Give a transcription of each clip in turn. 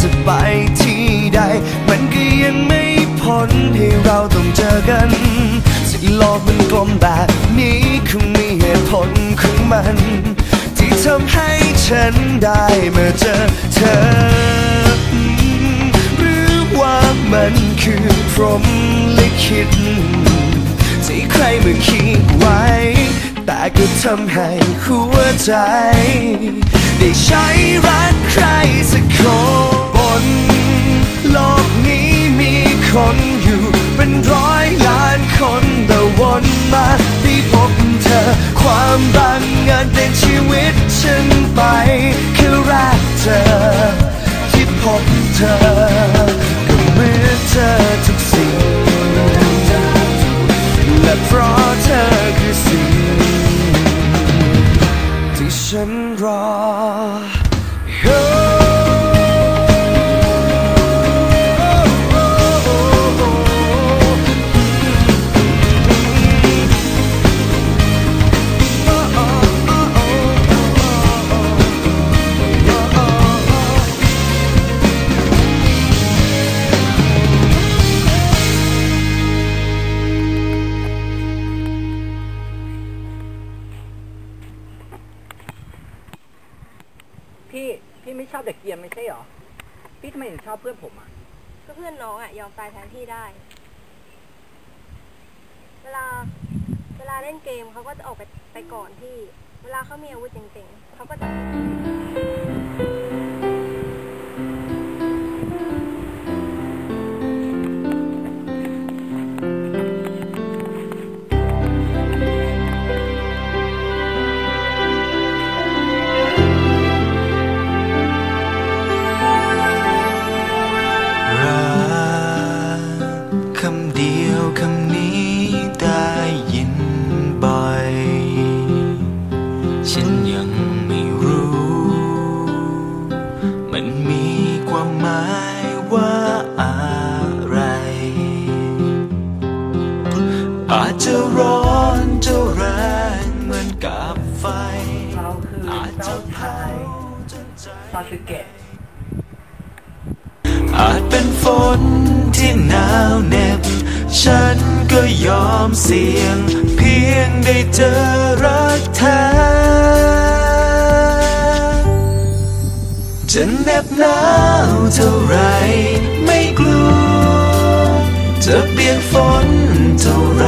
จะไปที่ใด มันก็ยังไม่พ้นให้เราต้องเจอกัน สิ่โลกมันกลมแบบนี้คงมีเหตุผลของมัน ที่ทำให้ฉันได้มาเจอเธอ หรือว่ามันคือพรหมลิขิตที่ใครมาคิดไว้ แต่ก็ทำให้หัวใจ ได้ใช้รักใครสักคนำบังเงินเป็นชีวิตฉันไปแค่แรกเจอที่พบเธอ ก็เหมือนเธอทุกสิ่ง และเพราะเธอคือสิ่ง ที่ฉันรอ พี่พี่ไม่ชอบเด็กเกียนไม่ใช่หรอ พี่ทำไมถึงชอบเพื่อนผมอะ ก็เพื่อนน้องอะยอมตายแทนพี่ได้ เวลา เวลาเล่นเกมเขาก็จะออกไปไปก่อนพี่ เวลาเขามีอาวุธเจ๋งๆเขาก็จะ คือาจเจ้าชายซาสึเกะอาจเป็นฝนที่หนาวเหน็บ ฉันก็ยอมเสี่ยง เพียงได้เจอรักแท้จะเหน็บหนาวเท่าไรไม่กลัว จะเปียกฝนเท่าไร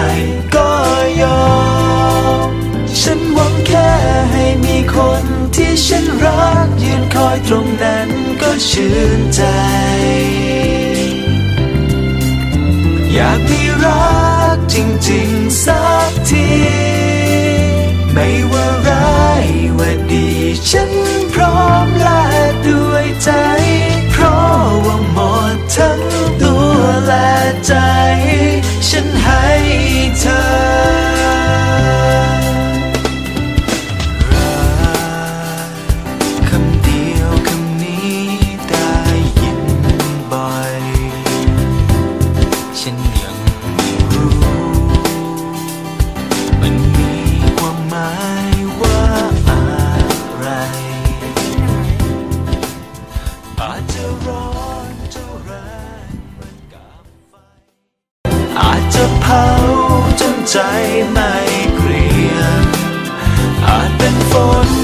ชื่นใจ อยากมีรักจริงๆสักที ไม่ว่าร้ายว่าดีฉัน for